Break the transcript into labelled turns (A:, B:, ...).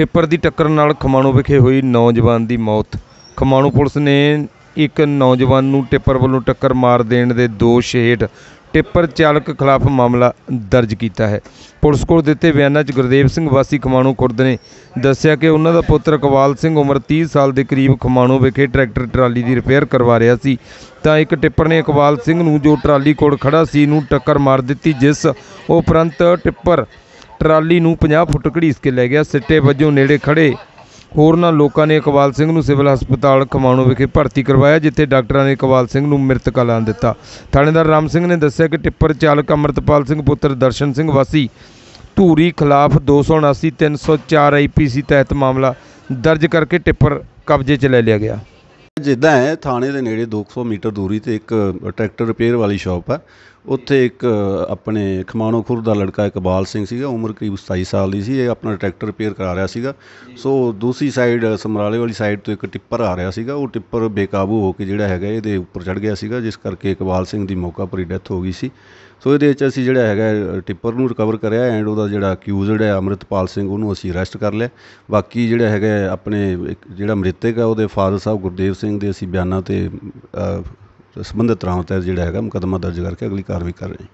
A: Tipper ਦੀ ਟੱਕਰ ਨਾਲ ਖਮਾਣੋ ਵਿਖੇ ਹੋਈ ਨੌਜਵਾਨ ਦੀ ਮੌਤ। ਖਮਾਣੋ ਪੁਲਿਸ ਨੇ ਇੱਕ ਨੌਜਵਾਨ ਨੂੰ ਟਿੱਪਰ ਵੱਲੋਂ ਟੱਕਰ ਮਾਰ ਦੇਣ ਦੇ ਦੋਸ਼ ਹੇਠ ਟਿੱਪਰ ਚਾਲਕ ਖਿਲਾਫ ਮਾਮਲਾ ਦਰਜ ਕੀਤਾ ਹੈ। ਪੁਲਿਸ ਕੋਲ ਦਿੱਤੇ ਬਿਆਨਾਂ 'ਚ ਗੁਰਦੇਵ ਸਿੰਘ ਵਾਸੀ ਖਮਾਣੋ ਖੁਰਦ ਨੇ ਦੱਸਿਆ ਕਿ ਉਹਨਾਂ ਦਾ ਪੁੱਤਰ ਇਕਬਾਲ ਸਿੰਘ ਉਮਰ 30 ਸਾਲ ਦੇ ਕਰੀਬ ਖਮਾਣੋ ਵਿਖੇ ਟਰੈਕਟਰ ਟਰਾਲੀ ਦੀ ਰਿਪੇਅਰ ਕਰਵਾ ਰਿਹਾ ਸੀ। ਤਾਂ ਇੱਕ ਟਿੱਪਰ ਨੇ ਇਕਬਾਲ ਸਿੰਘ ਨੂੰ ਜੋ ਟਰਾਲੀ ਕੋਲ ਖੜਾ ਸੀ ਨੂੰ ਟੱਕਰ ਮਾਰ ਦਿੱਤੀ, ਜਿਸ ਉਪਰੰਤ ਟਿੱਪਰ ਟਰਾਲੀ ਨੂੰ 50 ਫੁੱਟ ਘੜੀਸ ਕੇ ਲੈ ਗਿਆ। ਸਿੱਟੇ ਵਜੋਂ ਨੇੜੇ ਖੜੇ ਹੋਰਨਾਂ ਲੋਕਾਂ ਨੇ ਇਕਬਾਲ ਸਿੰਘ ਨੂੰ ਸਿਵਲ ਹਸਪਤਾਲ ਖਮਾਣੋ ਵਿਖੇ ਭਰਤੀ ਕਰਵਾਇਆ, ਜਿੱਥੇ ਡਾਕਟਰਾਂ ਨੇ ਇਕਬਾਲ ਸਿੰਘ ਨੂੰ ਮ੍ਰਿਤਕ ਐਲਾਨ ਦਿੱਤਾ। ਥਾਣੇਦਾਰ ਰਾਮ ਸਿੰਘ ਨੇ ਦੱਸਿਆ ਕਿ ਟਿੱਪਰ ਚਾਲਕ ਅਮਰਤਪਾਲ ਸਿੰਘ ਪੁੱਤਰ ਦਰਸ਼ਨ ਸਿੰਘ ਵਾਸੀ ਧੂਰੀ ਖਿਲਾਫ 279 304 ਆਈਪੀਸੀ ਤਹਿਤ ਮਾਮਲਾ ਦਰਜ ਕਰਕੇ ਟਿੱਪਰ ਕਬਜ਼ੇ 'ਚ ਲੈ ਲਿਆ ਗਿਆ।
B: ਜਿੱਦਾਂ ਹੈ, ਥਾਣੇ ਦੇ ਨੇੜੇ 200 ਮੀਟਰ ਦੂਰੀ ਤੇ ਇੱਕ ਟਰੈਕਟਰ ਰਿਪੇਅਰ ਵਾਲੀ ਸ਼ਾਪ ਹੈ ਉੱਥੇ ਇੱਕ, ਆਪਣੇ ਖਮਾਣੋ ਖੁਰ ਦਾ ਲੜਕਾ ਇਕਬਾਲ ਸਿੰਘ ਸੀਗਾ, ਉਮਰ ਕਰੀਬ 27 ਸਾਲ ਦੀ ਸੀ, ਇਹ ਆਪਣਾ ਟਰੈਕਟਰ ਰਿਪੇਅਰ ਕਰਾ ਰਿਹਾ ਸੀਗਾ। ਸੋ ਦੂਸਰੀ ਸਾਈਡ, ਸਮਰਾਲੇ ਵਾਲੀ ਸਾਈਡ ਤੋਂ ਇੱਕ ਟਿੱਪਰ ਆ ਰਿਹਾ ਸੀਗਾ। ਉਹ ਟਿੱਪਰ ਬੇਕਾਬੂ ਹੋ ਕੇ ਜਿਹੜਾ ਹੈਗਾ, ਇਹਦੇ ਉੱਪਰ ਚੜ ਗਿਆ ਸੀਗਾ, ਜਿਸ ਕਰਕੇ ਇਕਬਾਲ ਸਿੰਘ ਦੀ ਮੌਕਾ ਪਰ ਹੀ ਡੈਥ ਹੋ ਗਈ ਸੀ। ਸੋ ਇਹਦੇ ਵਿੱਚ ਅਸੀਂ ਜਿਹੜਾ ਹੈਗਾ, ਟਿੱਪਰ ਨੂੰ ਰਿਕਵਰ ਕਰਿਆ ਐਂਡ ਉਹਦਾ ਜਿਹੜਾ ਅਕਿਊਜ਼ਡ ਹੈ, ਅੰਮ੍ਰਿਤਪਾਲ ਸਿੰਘ, ਉਹਨੂੰ ਅਸੀਂ ਅਰੈਸਟ ਕਰ ਲਿਆ। ਬਾਕੀ ਜਿਹੜਾ ਹੈਗਾ, ਆਪਣੇ ਇੱਕ ਜਿਹੜਾ ਮ੍ਰਿਤਕ ਹੈ ਉਹਦੇ ਫਾਦਰ ਸਾਹਿਬ ਗੁਰਦੇਵ ਸਿੰਘ ਸਿੰਘ ਦੇ ਅਸੀਂ ਬਿਆਨਾਂ ਤੇ ਸੰਬੰਧਿਤ ਰਾਵਾਂ ਤਹਿਤ ਜਿਹੜਾ ਹੈਗਾ ਮੁਕੱਦਮਾ ਦਰਜ ਕਰਕੇ ਅਗਲੀ ਕਾਰਵਾਈ ਕਰ ਰਹੇ